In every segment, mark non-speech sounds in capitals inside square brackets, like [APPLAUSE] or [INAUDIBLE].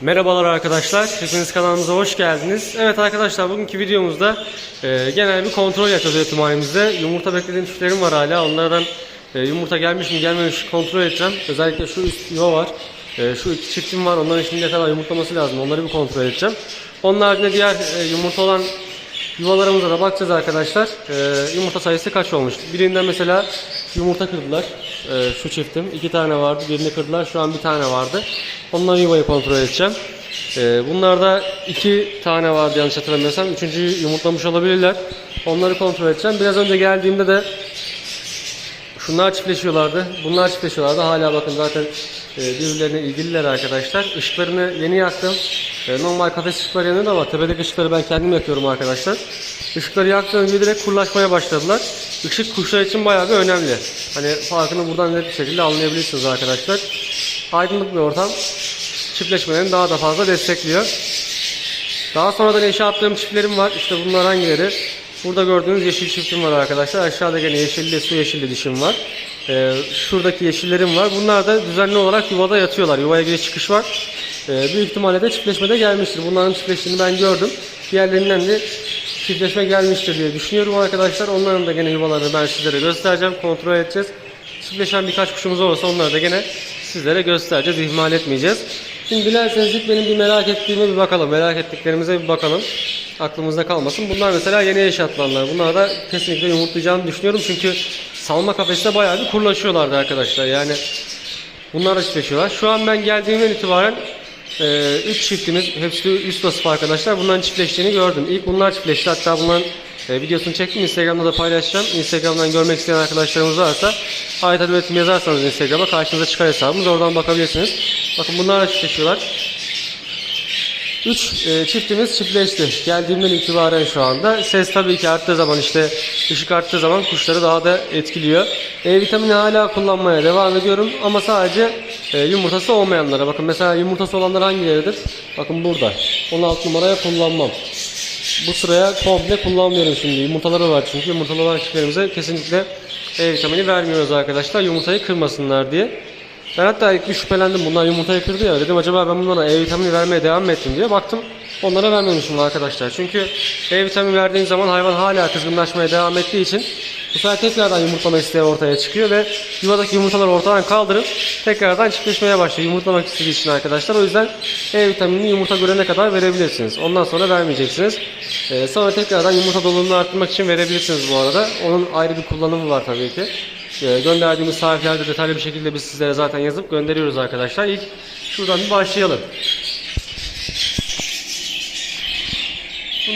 Merhabalar arkadaşlar, hepiniz kanalımıza hoş geldiniz. Evet arkadaşlar, bugünkü videomuzda e, genel bir kontrol yapacağız üretimhanemizde. Yumurta beklediğim çiftlerim var hala, onlardan e, yumurta gelmiş mi gelmemiş mi kontrol edeceğim. Özellikle şu üst yuva var, e, şu iki çiftim var, onların şimdi ne kadar yumurtlaması lazım, onları bir kontrol edeceğim. Onun haricinde diğer e, yumurta olan yuvalarımıza da bakacağız arkadaşlar. E, yumurta sayısı kaç olmuş? Birinden mesela yumurta kırdılar. E, şu çiftim. iki tane vardı. Birini kırdılar. Şu an bir tane vardı. Onların yuvayı kontrol edeceğim. E, bunlarda iki tane vardı yanlış hatırlamıyorsam. Üçüncüyü yumurtlamış olabilirler. Onları kontrol edeceğim. Biraz önce geldiğimde de Şunlar çiftleşiyorlardı. Bunlar çiftleşiyorlardı. Hala bakın zaten e, birbirlerine ilgililer arkadaşlar. Işıklarını yeni yaktım. E, normal kafes ışıkları yanıyor ama tepedeki ışıkları ben kendim yakıyorum arkadaşlar. Işıkları yaktığım gibi direkt kurlaşmaya başladılar. Işık kuşlar için bayağı bir önemli. Hani farkını buradan net bir şekilde anlayabilirsiniz arkadaşlar. Aydınlık bir ortam çiftleşmelerini daha da fazla destekliyor. Daha sonradan eşe attığım çiftlerim var. İşte bunlar hangileri? Burada gördüğünüz yeşil çiftim var arkadaşlar. Aşağıda gene yeşilli, su yeşilli dişim var. Ee, şuradaki yeşillerim var. Bunlar da düzenli olarak yuvada yatıyorlar. Yuvaya giriş çıkış var. Ee, büyük ihtimalle de çiftleşmede gelmiştir. Bunların çiftleştiğini ben gördüm. Diğerlerinden de çiftleşme gelmiştir diye düşünüyorum arkadaşlar. Onların da gene yuvalarını ben sizlere göstereceğim. Kontrol edeceğiz. Çiftleşen birkaç kuşumuz olursa onları da gene sizlere göstereceğiz. ihmal etmeyeceğiz. Şimdi dilerseniz ilk benim bir merak ettiğime bir bakalım. Merak ettiklerimize bir bakalım. Aklımızda kalmasın. Bunlar mesela yeni yaşatılanlar. Bunlar da kesinlikle yumurtlayacağını düşünüyorum. Çünkü salma kafeste bayağı bir kurlaşıyorlardı arkadaşlar. Yani bunlar da çiftleşiyorlar. Şu an ben geldiğimden itibaren 3 çiftimiz, hepsi üst vasıf arkadaşlar. Bunların çiftleştiğini gördüm. İlk bunlar çiftleşti. Hatta bunların e, videosunu çektim. Instagram'da da paylaşacağım. Instagram'dan görmek isteyen arkadaşlarımız varsa Ayet Üretim yazarsanız Instagram'a karşınıza çıkar hesabımız. Oradan bakabilirsiniz. Bakın bunlar da çiftleşiyorlar. 3 e, çiftimiz çiftleşti. Geldiğimden itibaren şu anda. Ses tabii ki arttığı zaman işte ışık arttığı zaman kuşları daha da etkiliyor. E vitamini hala kullanmaya devam ediyorum ama sadece e, yumurtası olmayanlara. Bakın mesela yumurtası olanlar hangileridir? Bakın burada. 16 numaraya kullanmam. Bu sıraya komple kullanmıyorum şimdi. Yumurtaları var çünkü yumurtalı olan çiftlerimize kesinlikle E vitamini vermiyoruz arkadaşlar. Yumurtayı kırmasınlar diye. Ben hatta ilk bir şüphelendim bunlar yumurtayı kırdı ya dedim acaba ben bunlara E vitamini vermeye devam mı ettim diye baktım onlara vermemişim arkadaşlar. Çünkü E vitamini verdiğin zaman hayvan hala kızgınlaşmaya devam ettiği için bu sefer tekrardan yumurtlama isteği ortaya çıkıyor ve yuvadaki yumurtaları ortadan kaldırıp tekrardan çiftleşmeye başlıyor yumurtlamak istediği için arkadaşlar. O yüzden E vitaminini yumurta görene kadar verebilirsiniz. Ondan sonra vermeyeceksiniz. Ee, sonra tekrardan yumurta doluluğunu arttırmak için verebilirsiniz bu arada. Onun ayrı bir kullanımı var tabii ki. Ee, gönderdiğimiz tariflerde detaylı bir şekilde biz sizlere zaten yazıp gönderiyoruz arkadaşlar. İlk şuradan bir başlayalım.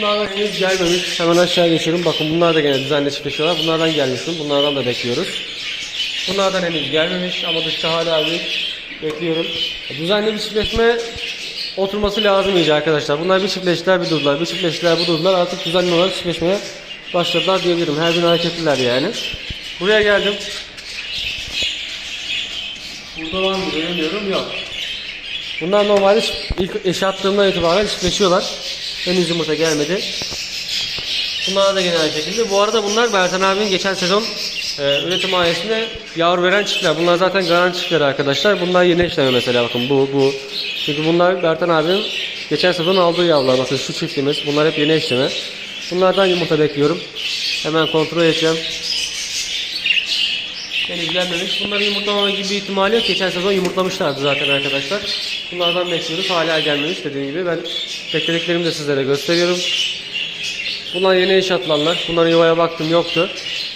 Bunlardan henüz gelmemiş. Hemen aşağı geçiyorum. Bakın bunlar da gene düzenli çiftleşiyorlar. Bunlardan gelmiştim. Bunlardan da bekliyoruz. Bunlardan henüz gelmemiş ama dışta hala bir bekliyorum. Düzenli bir çiftleşme oturması lazım iyice arkadaşlar. Bunlar bir çiftleştiler bir durdular. Bir çiftleştiler bir durdular. Artık düzenli olarak çiftleşmeye başladılar diyebilirim. Her gün hareketliler yani. Buraya geldim. Burada var mı göremiyorum. Yok. Bunlar normalde ilk eşe attığımdan itibaren çiftleşiyorlar. Henüz yumurta gelmedi. Bunlar da gene aynı şekilde. Bu arada bunlar Bertan abinin geçen sezon e, üretim ailesinde yavru veren çiftler. Bunlar zaten garanti çiftler arkadaşlar. Bunlar yeni eşleme mesela bakın bu bu. Çünkü bunlar Bertan abinin geçen sezon aldığı yavrular. Bakın şu çiftimiz. Bunlar hep yeni eşleme. Bunlardan yumurta bekliyorum. Hemen kontrol edeceğim. Henüz gelmemiş. Bunların yumurtlama gibi bir ihtimali yok. Geçen sezon yumurtlamışlardı zaten arkadaşlar. Bunlardan bekliyoruz. Hala gelmemiş dediğim gibi. Ben beklediklerimi de sizlere gösteriyorum. Bunlar yeni eş atılanlar. Bunların yuvaya baktım yoktu.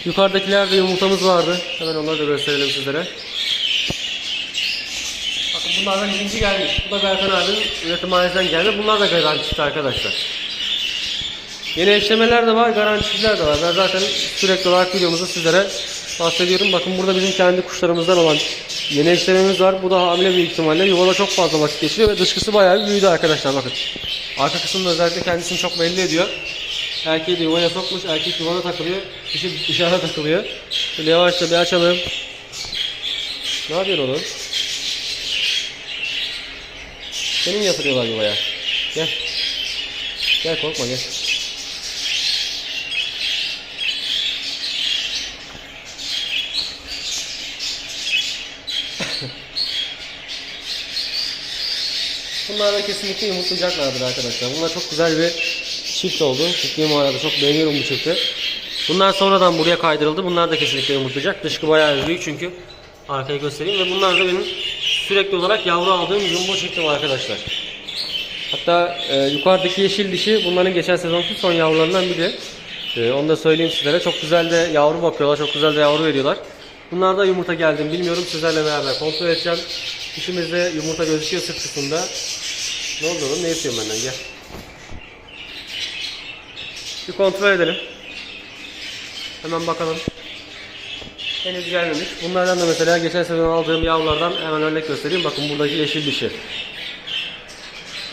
Yukarıdakilerde yumurtamız vardı. Hemen onları da gösterelim sizlere. Bakın bunlardan ikinci gelmiş. Bu da Berkan abinin üretim ailesinden geldi. Bunlar da garantisi arkadaşlar. Yeni eşlemeler de var, garanticiler de var. Ben zaten sürekli olarak videomuzda sizlere bahsediyorum. Bakın burada bizim kendi kuşlarımızdan olan yeni eşlememiz var. Bu da hamile büyük ihtimalle. Yuvada çok fazla vakit geçiriyor ve dışkısı bayağı bir büyüdü arkadaşlar bakın. Arka kısmında özellikle kendisini çok belli ediyor. Erkeği de yuvaya sokmuş, erkek yuvada takılıyor, dişi dışarıda takılıyor. Şöyle yavaşça bir açalım. Ne yapıyor oğlum? Seni mi yatırıyorlar yuvaya? Gel. Gel korkma gel. Bunlar da kesinlikle yumurtlayacaklardır arkadaşlar. Bunlar çok güzel bir çift oldu. Çiftliğim arada çok beğeniyorum bu çifti. Bunlar sonradan buraya kaydırıldı. Bunlar da kesinlikle yumurtlayacak. Dışkı bayağı büyük çünkü. Arkayı göstereyim ve bunlar da benim sürekli olarak yavru aldığım jumbo çiftim arkadaşlar. Hatta e, yukarıdaki yeşil dişi bunların geçen sezonki son yavrularından biri. E, onu da söyleyeyim sizlere. Çok güzel de yavru bakıyorlar. Çok güzel de yavru veriyorlar. Bunlar da yumurta geldi mi bilmiyorum. Sizlerle beraber kontrol edeceğim. Dişimizde yumurta gözüküyor sırt kısmında. Ne oldu oğlum? Ne istiyorsun benden? Gel. Bir kontrol edelim. Hemen bakalım. Henüz gelmemiş. Bunlardan da mesela geçen sezon aldığım yavrulardan hemen örnek göstereyim. Bakın buradaki yeşil dişi.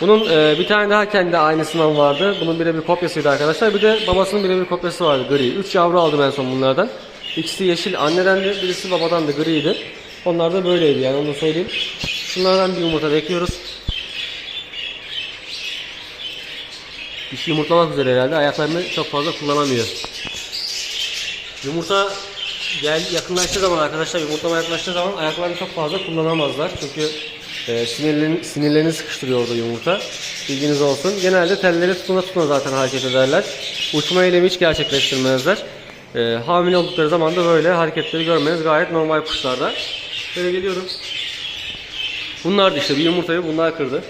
Bunun e, bir tane daha kendi aynısından vardı. Bunun birebir kopyasıydı arkadaşlar. Bir de babasının birebir kopyası vardı gri. 3 yavru aldım en son bunlardan. İkisi yeşil annedendi, birisi babadan da griydi. Onlar da böyleydi yani onu da söyleyeyim. Şunlardan bir yumurta bekliyoruz. Dişi yumurtlamak üzere herhalde. Ayaklarını çok fazla kullanamıyor. Yumurta gel yakınlaştığı zaman arkadaşlar yumurtlama yaklaştığı zaman ayaklarını çok fazla kullanamazlar. Çünkü e, sinirlerini, sinirlerini sıkıştırıyor orada yumurta. Bilginiz olsun. Genelde telleri tutuna tutuna zaten hareket ederler. Uçma eylemi hiç gerçekleştirmezler. E, hamile oldukları zaman da böyle hareketleri görmeniz gayet normal kuşlarda. Şöyle geliyorum. Bunlar da işte bir yumurtayı bunlar kırdı.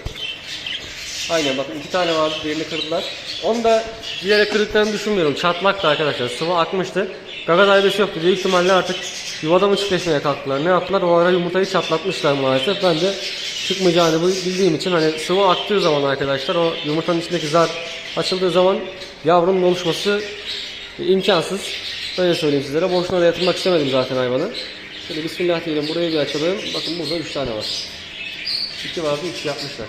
Aynen bakın iki tane vardı diğerini kırdılar. Onu da bilerek kırdıklarını düşünmüyorum. Çatlak da arkadaşlar. Sıvı akmıştı. Gaga darbesi yoktu. Büyük ihtimalle artık yuvada mı çiftleşmeye kalktılar. Ne yaptılar? O ara yumurtayı çatlatmışlar maalesef. Ben de çıkmayacağını bildiğim için hani sıvı aktığı zaman arkadaşlar o yumurtanın içindeki zar açıldığı zaman yavrunun oluşması imkansız. Böyle söyleyeyim sizlere. Boşuna da yatırmak istemedim zaten hayvanı. Şöyle bismillah diyelim. Burayı bir açalım. Bakın burada 3 tane var. 2 vardı 3 yapmışlar.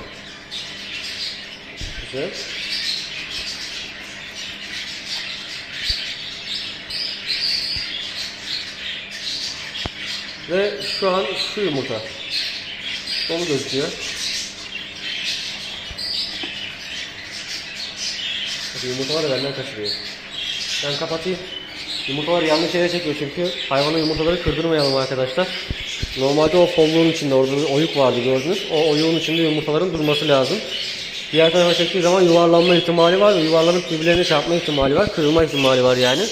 Güzel. Ve şu an şu yumurta. Dolu gözüküyor. Bakın yumurtaları benden kaçırıyor. Ben kapatayım. Yumurtaları yanlış yere çekiyor çünkü hayvanın yumurtaları kırdırmayalım arkadaşlar. Normalde o folluğun içinde orada bir oyuk vardı gördünüz. O oyuğun içinde yumurtaların durması lazım. Diğer tarafa çektiği zaman yuvarlanma ihtimali var yuvarlanıp birbirlerine çarpma ihtimali var. Kırılma ihtimali var yani.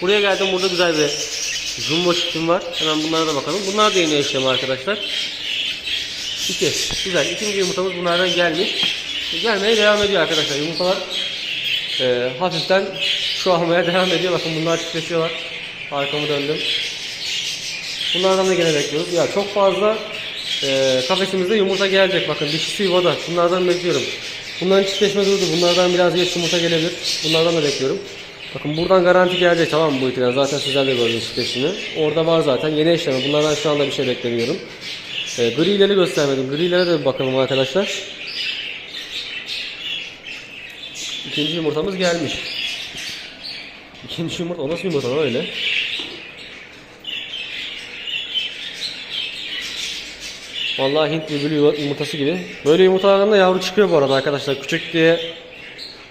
Buraya geldim burada güzel bir jumbo çiftim var. Hemen bunlara da bakalım. Bunlar da yeni eşlem arkadaşlar. İki. Güzel. İkinci yumurtamız bunlardan gelmiş. Gelmeye devam ediyor arkadaşlar. Yumurtalar e, hafiften şu almaya devam ediyor. Bakın bunlar çiftleşiyorlar. Arkamı döndüm. Bunlardan da gene bekliyoruz. Ya çok fazla e, kafesimizde yumurta gelecek. Bakın dişisi yuvada. Bunlardan bekliyorum. Bunların çiftleşme durdu. Bunlardan biraz geç yumurta gelebilir. Bunlardan da bekliyorum. Bakın buradan garanti gelecek tamam mı bu itiden? Zaten sizler de gördünüz çiftleşini. Orada var zaten. Yeni eşleme. Bunlardan şu anda bir şey beklemiyorum. E, grileri göstermedim. Grilere de bir bakalım arkadaşlar. İkinci yumurtamız gelmiş. İkinci yumurta, o nasıl yumurta lan öyle? Vallahi Hint bülbülü yumurtası gibi. Böyle yumurtalardan da yavru çıkıyor bu arada arkadaşlar. Küçük diye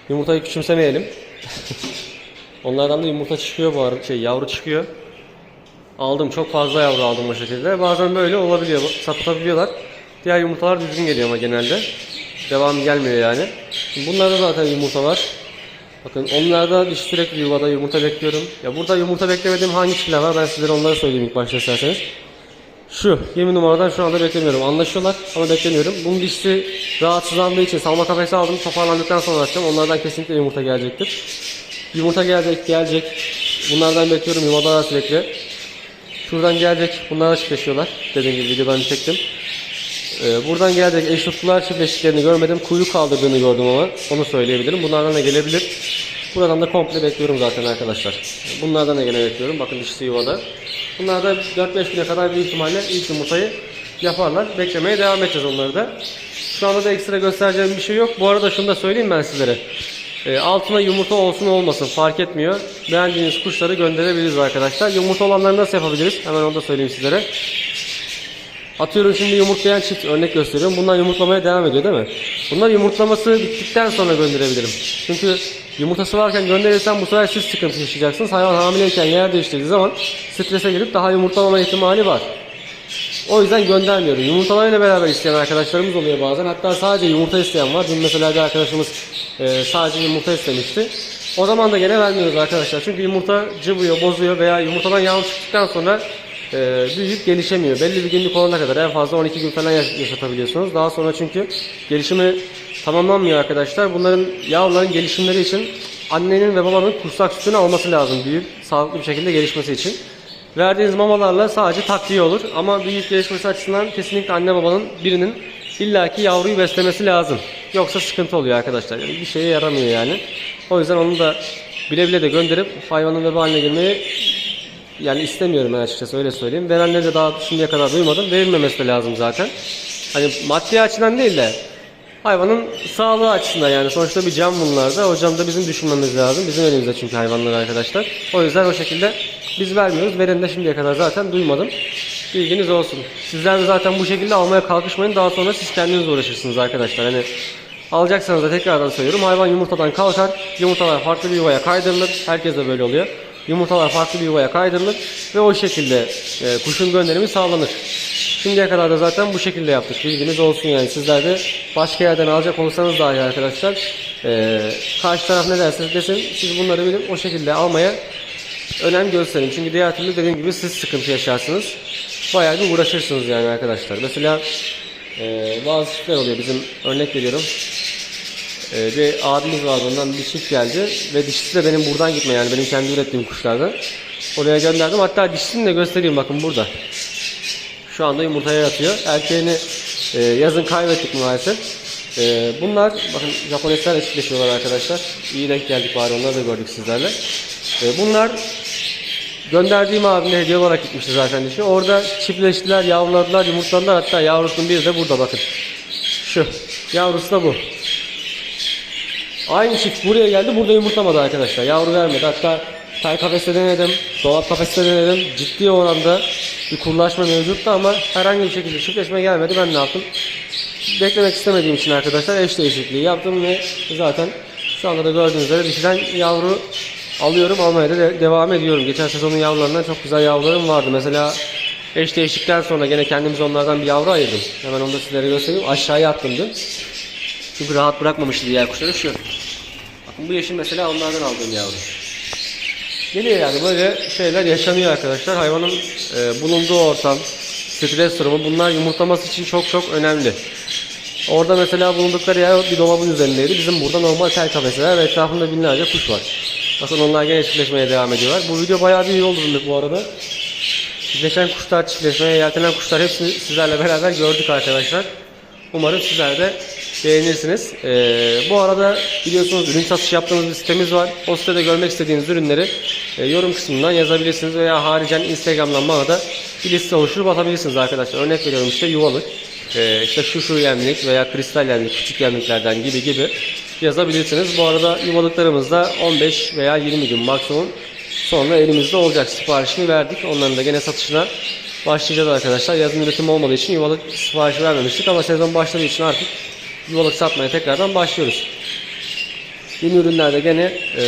yumurtayı küçümsemeyelim. [LAUGHS] Onlardan da yumurta çıkıyor bu arada, şey yavru çıkıyor. Aldım çok fazla yavru aldım bu şekilde. Bazen böyle olabiliyor, satabiliyorlar. Diğer yumurtalar düzgün geliyor ama genelde. Devam gelmiyor yani. Bunlarda zaten yumurta var. Bakın onlarda diş sürekli yuvada yumurta bekliyorum. Ya burada yumurta beklemediğim hangi çiftler var ben sizlere onları söyleyeyim ilk başta isterseniz. Şu 20 numaradan şu anda beklemiyorum. Anlaşıyorlar ama beklemiyorum. Bunun dişisi rahatsızlandığı için salma kafesi aldım. Toparlandıktan sonra açacağım. Onlardan kesinlikle yumurta gelecektir. Yumurta gelecek, gelecek. Bunlardan bekliyorum yuvadalar sürekli. Şuradan gelecek. Bunlar da çiftleşiyorlar. Dediğim gibi videodan çektim. Ee, buradan gelecek eş tutkular çiftleştiklerini görmedim. Kuyruk kaldırdığını gördüm ama onu söyleyebilirim. Bunlardan da gelebilir. Buradan da komple bekliyorum zaten arkadaşlar. Bunlardan da gene bekliyorum. Bakın dişisi yuvada. Bunlar da 4-5 güne kadar büyük ihtimalle ilk yumurtayı yaparlar. Beklemeye devam edeceğiz onları da. Şu anda da ekstra göstereceğim bir şey yok. Bu arada şunu da söyleyeyim ben sizlere. Ee, altına yumurta olsun olmasın fark etmiyor. Beğendiğiniz kuşları gönderebiliriz arkadaşlar. Yumurta olanları nasıl yapabiliriz? Hemen onu da söyleyeyim sizlere. Atıyorum şimdi yumurtlayan çift örnek gösteriyorum. Bunlar yumurtlamaya devam ediyor değil mi? Bunlar yumurtlaması bittikten sonra gönderebilirim. Çünkü yumurtası varken gönderirsem bu sefer siz sıkıntı yaşayacaksınız. Hayvan hamileyken yer değiştirdiği zaman strese girip daha yumurtlamama ihtimali var. O yüzden göndermiyorum. Yumurtalarıyla beraber isteyen arkadaşlarımız oluyor bazen. Hatta sadece yumurta isteyen var. Dün mesela bir arkadaşımız e, sadece yumurta istemişti. O zaman da gene vermiyoruz arkadaşlar. Çünkü yumurta cıvıyor, bozuyor veya yumurtadan yavru çıktıktan sonra e, büyüyüp gelişemiyor. Belli bir günlük olana kadar en fazla 12 gün falan yaş- yaşatabiliyorsunuz. Daha sonra çünkü gelişimi tamamlanmıyor arkadaşlar. Bunların yavruların gelişimleri için annenin ve babanın kursak sütünü alması lazım büyüyüp sağlıklı bir şekilde gelişmesi için. Verdiğiniz mamalarla sadece takviye olur ama büyüyüp gelişmesi açısından kesinlikle anne babanın birinin illaki yavruyu beslemesi lazım. Yoksa sıkıntı oluyor arkadaşlar. Yani bir şeye yaramıyor yani. O yüzden onu da bile bile de gönderip hayvanın veba haline girmeyi yani istemiyorum ben açıkçası öyle söyleyeyim. Verenleri de daha şimdiye kadar duymadım. Verilmemesi de lazım zaten. Hani maddi açıdan değil de hayvanın sağlığı açısından yani sonuçta bir cam bunlar da. O camda bizim düşünmemiz lazım. Bizim elimizde çünkü hayvanlar arkadaşlar. O yüzden o şekilde biz vermiyoruz. Veren de şimdiye kadar zaten duymadım. Bilginiz olsun. Sizler de zaten bu şekilde almaya kalkışmayın. Daha sonra siz kendiniz uğraşırsınız arkadaşlar. Hani alacaksanız da tekrardan söylüyorum. Hayvan yumurtadan kalkar. Yumurtalar farklı bir yuvaya kaydırılır. Herkes de böyle oluyor. Yumurtalar farklı bir yuvaya kaydırılır ve o şekilde e, kuşun gönderimi sağlanır. Şimdiye kadar da zaten bu şekilde yaptık. Bilginiz olsun yani. Sizler de başka yerden alacak olursanız dahi arkadaşlar e, karşı taraf ne derse desin siz bunları bilip o şekilde almaya önem gösterin. Çünkü diğer türlü dediğim gibi siz sıkıntı yaşarsınız. Bayağı bir uğraşırsınız yani arkadaşlar. Mesela e, bazı çiftler oluyor bizim örnek veriyorum. Ee, bir abimiz vardı ondan bir çift geldi ve dişisi de benim buradan gitme yani benim kendi ürettiğim kuşlardan. Oraya gönderdim hatta dişisini de göstereyim bakın burada. Şu anda yumurtaya yatıyor. Erkeğini e, yazın kaybettik maalesef. E, bunlar bakın Japoneslerle çiftleşiyorlar arkadaşlar. İyi denk geldik bari onları da gördük sizlerle. E, bunlar gönderdiğim abimle hediye olarak gitmişti zaten dişi. Orada çiftleştiler, yavruladılar, yumurtladılar. Hatta yavrusunun biri de burada bakın. Şu. Yavrusu da bu. Aynı çift buraya geldi. Burada yumurtlamadı arkadaşlar. Yavru vermedi. Hatta tay kafeste denedim. Dolap kafeste denedim. Ciddi oranda bir kurlaşma mevcuttu ama herhangi bir şekilde çiftleşme gelmedi. Ben ne yaptım? Beklemek istemediğim için arkadaşlar eş değişikliği yaptım ve zaten şu anda da gördüğünüz üzere dişiden yavru alıyorum. Almaya da de- devam ediyorum. Geçen sezonun yavrularından çok güzel yavrularım vardı. Mesela eş değişikten sonra gene kendimize onlardan bir yavru ayırdım. Hemen onu da sizlere göstereyim. Aşağıya attım dün. Çünkü rahat bırakmamıştı diğer kuşları şu. Bu yeşil mesela onlardan aldığım yavru. Geliyor yani böyle şeyler yaşanıyor arkadaşlar. Hayvanın e, bulunduğu ortam, stres durumu bunlar yumurtlaması için çok çok önemli. Orada mesela bulundukları yer bir dolabın üzerindeydi. Bizim burada normal tel kafesler ve etrafında binlerce kuş var. Bakın onlar gene çiftleşmeye devam ediyorlar. Bu video bayağı bir iyi oldu bu arada. Çiftleşen kuşlar, çiftleşmeye yeltenen kuşlar hepsini sizlerle beraber gördük arkadaşlar. Umarım sizler de beğenirsiniz. Ee, bu arada biliyorsunuz ürün satış yaptığımız bir sitemiz var. O sitede görmek istediğiniz ürünleri e, yorum kısmından yazabilirsiniz veya haricen Instagram'dan bana da bir liste oluşturup atabilirsiniz arkadaşlar. Örnek veriyorum işte yuvalık, e, işte şu şu yemlik veya kristal yemlik, küçük yemliklerden gibi gibi yazabilirsiniz. Bu arada yuvalıklarımız da 15 veya 20 gün maksimum sonra elimizde olacak. Siparişini verdik. Onların da gene satışına başlayacağız arkadaşlar. Yazın üretim olmadığı için yuvalık siparişi vermemiştik ama sezon başladığı için artık yuvalık satmaya tekrardan başlıyoruz. Yeni ürünler de gene e,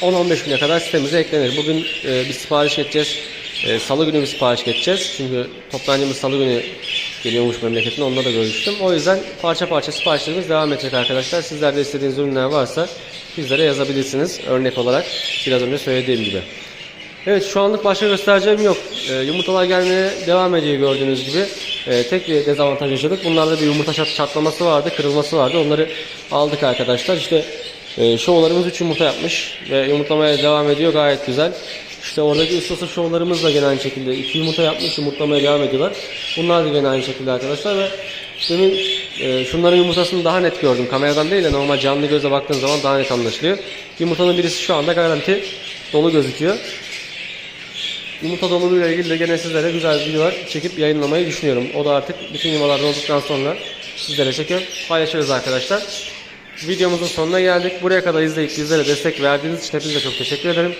10-15 güne kadar sitemize eklenir. Bugün e, bir sipariş edeceğiz. E, Salı günü bir sipariş geçeceğiz. Çünkü toptancımız salı günü geliyormuş memleketine. Onunla da görüştüm. O yüzden parça parça siparişlerimiz devam edecek arkadaşlar. Sizler de istediğiniz ürünler varsa bizlere yazabilirsiniz. Örnek olarak biraz önce söylediğim gibi. Evet şu anlık başka göstereceğim yok. Yumurtalar gelmeye devam ediyor gördüğünüz gibi. Ee, tek bir dezavantaj yaşadık. Bunlarda bir yumurta çat- çatlaması vardı, kırılması vardı. Onları aldık arkadaşlar. İşte e, şovlarımız 3 yumurta yapmış ve yumurtlamaya devam ediyor gayet güzel. İşte oradaki ustası şovlarımız da gene aynı şekilde 2 yumurta yapmış, yumurtlamaya devam ediyorlar. Bunlar da gene aynı şekilde arkadaşlar ve demin e, şunların yumurtasını daha net gördüm. Kameradan değil de normal canlı gözle baktığın zaman daha net anlaşılıyor. Yumurtanın birisi şu anda garanti dolu gözüküyor. Yumurta doluluğuyla ilgili de gene sizlere güzel videolar çekip yayınlamayı düşünüyorum. O da artık bütün yuvalar olduktan sonra sizlere çekip paylaşırız arkadaşlar. Videomuzun sonuna geldik. Buraya kadar izleyip bizlere destek verdiğiniz için hepinize çok teşekkür ederim.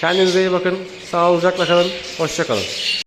Kendinize iyi bakın. Sağlıcakla kalın. Hoşçakalın.